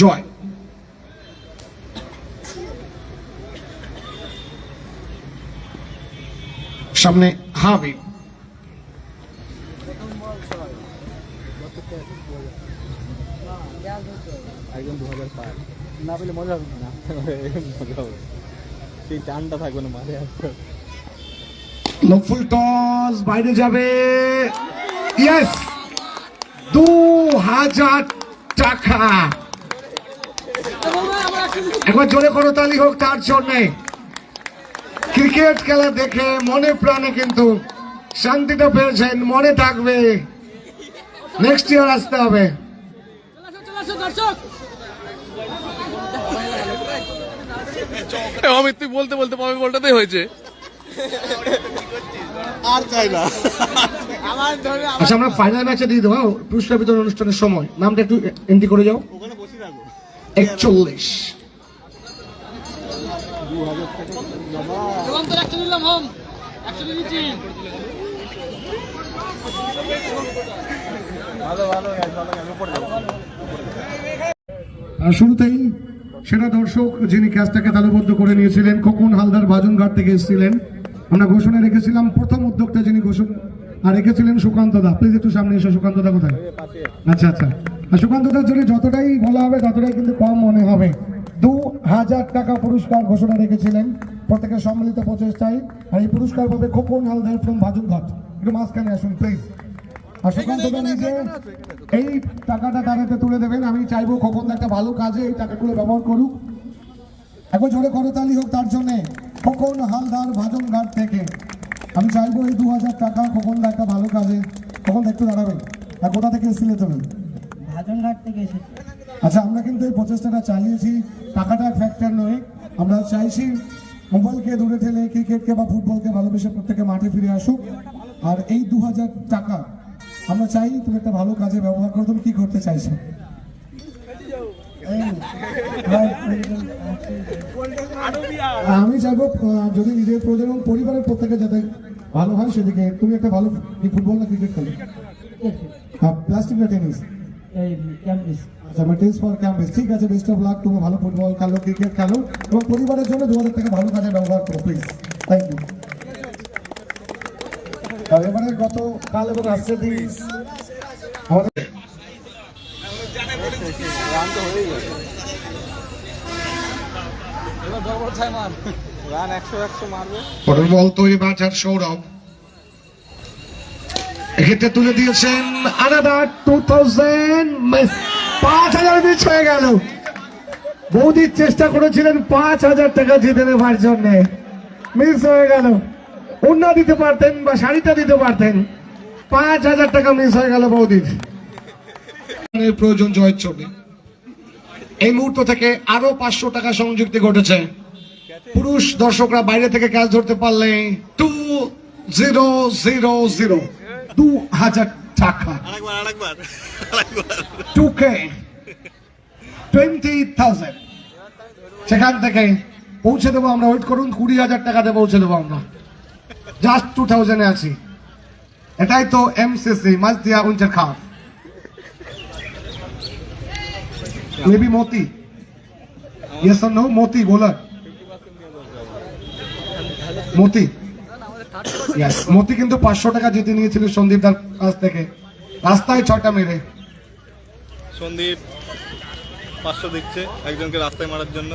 জয় সামনে হাবি। একদম দু হাজার পাঁচ না পেলে মজা হবে না মজা হবে টানটা থাকবে না আসবে টস বাইরে যাবে ইয়েস টাকা। একবার জোরে করো তালি হোক তার জন্য। ক্রিকেট খেলা দেখে মনে প্রাণে কিন্তু শান্তিটা পেয়েছেন মনে থাকবে। নেক্সট ইয়ার আসতে হবে। অমিত তুই বলতে বলতে পরে বলটাতেই হয়েছে। আর চাই না। আচ্ছা আমরা ফাইনাল ম্যাচে দিয়ে দেবো? পুরস্কার বিতরণ অনুষ্ঠানের সময়। নামটা একটু এন্ট্রি করে যাও। একচল্লিশ। দু শুরুতেই সেরা দর্শক যিনি ক্যাচটাকে তালুবদ্ধ করে নিয়েছিলেন, খোকন হালদার বাজনঘাট থেকে এসেছিলেন। আমরা ঘোষণা রেখেছিলাম, প্রথম উদ্যোক্তা যিনি ঘোষণা আর রেখেছিলেন সুকান্ত দা। প্লিজ একটু সামনে এসো, সুকান্ত দা কোথায়? আচ্ছা আচ্ছা। আর সুকান্ত দার জন্য যতটাই বলা হবে, ততটাই কিন্তু কম মনে হবে। দু হাজার টাকা পুরস্কার ঘোষণা রেখেছিলেন প্রত্যেকের সম্মিলিত প্রচেষ্টায়। আর এই পুরস্কার পাবে খোকন হালদার ফ্রম বাজনঘাট একটু মাঝখানে আসুন প্লিজ আর সুকান্ত নিজে এই টাকাটা তার হাতে তুলে দেবেন। আমি চাইব খোকন একটা ভালো কাজে এই টাকাগুলো ব্যবহার করুক। একবার জোরে করতালি হোক তার জন্যে। খোকন হালদার ভাজনঘাট থেকে। আমি চাইব এই দু হাজার টাকা খোকন দা একটা ভালো কাজে। খোকন একটু দাঁড়াবেন। আর কোথা থেকে এসেছিলে তুমি ভাজনঘাট থেকে এসেছি। আচ্ছা আমরা কিন্তু এই প্রচেষ্টাটা চালিয়েছি। টাকাটা ফ্যাক্টর নয়। আমরা চাইছি মোবাইলকে দূরে ঠেলে ক্রিকেটকে বা ফুটবলকে ভালোবেসে প্রত্যেকে মাঠে ফিরে আসুক। আর এই দু হাজার টাকা আমরা চাই তুমি একটা ভালো কাজে ব্যবহার করো। তুমি কি করতে চাইছো? আমি চাইব যদি নিজের প্রয়োজন এবং পরিবারের প্রত্যেকে যাতে ভালো হয় সেদিকে। তুমি একটা ভালো ফুটবল না ক্রিকেট খেলো? হ্যাঁ প্লাস্টিক না টেনিস এই ক্যাম্পিস আচ্ছা আমার ফর ক্যাম্পেস ঠিক আছে বেস্ট অফ লাক তুমি ভালো ফুটবল খেলো ক্রিকেট খেলো এবং পরিবারের জন্য হাজার টাকা ভালো কাজে ব্যবহার করো প্লিজ থ্যাংক ইউ আর এবারে গত কাল এবং আজকের দিন আমাদের রান তো হয়েই গেছে এক্ষেত্রে তুলে দিয়েছেন আনাদার টু থাউজেন্ড পাঁচ হাজার মিস হয়ে গেল। বৌদির চেষ্টা করেছিলেন পাঁচ হাজার টাকা জিতে নেবার জন্যে। মিস হয়ে গেল। অন্য দিতে পারতেন বা শাড়িটা দিতে পারতেন, পাঁচ হাজার টাকা মিস হয়ে গেল বৌদির প্রয়োজন জয়ের জন্য এই মুহূর্ত থেকে আরও পাঁচশো টাকা সংযুক্তি ঘটেছে। পুরুষ দর্শকরা বাইরে থেকে ক্যাচ ধরতে পারলে টু জিরো জিরো জিরো দু হাজার টাকা টু কে টোয়েন্টি থাউজেন্ড সেখান থেকে পৌঁছে দেবো আমরা ওয়েট করুন কুড়ি হাজার টাকাতে পৌঁছে দেবো আমরা। জাস্ট টু থাউজেন্ডে আছি। এটাই তো এমসিসি মালতিয়া উঞ্চের খাওয়া মেবি মতি। ইয়েস নো মতি বোলার মতি। Yes, মতি কিন্তু পাঁচশো টাকা জিতে নিয়েছিল সন্দীপ দার কাছ থেকে। রাস্তায় ছটা মেরে। সন্দীপ পাঁচশো দিচ্ছে একজনকে রাস্তায় মারার জন্য।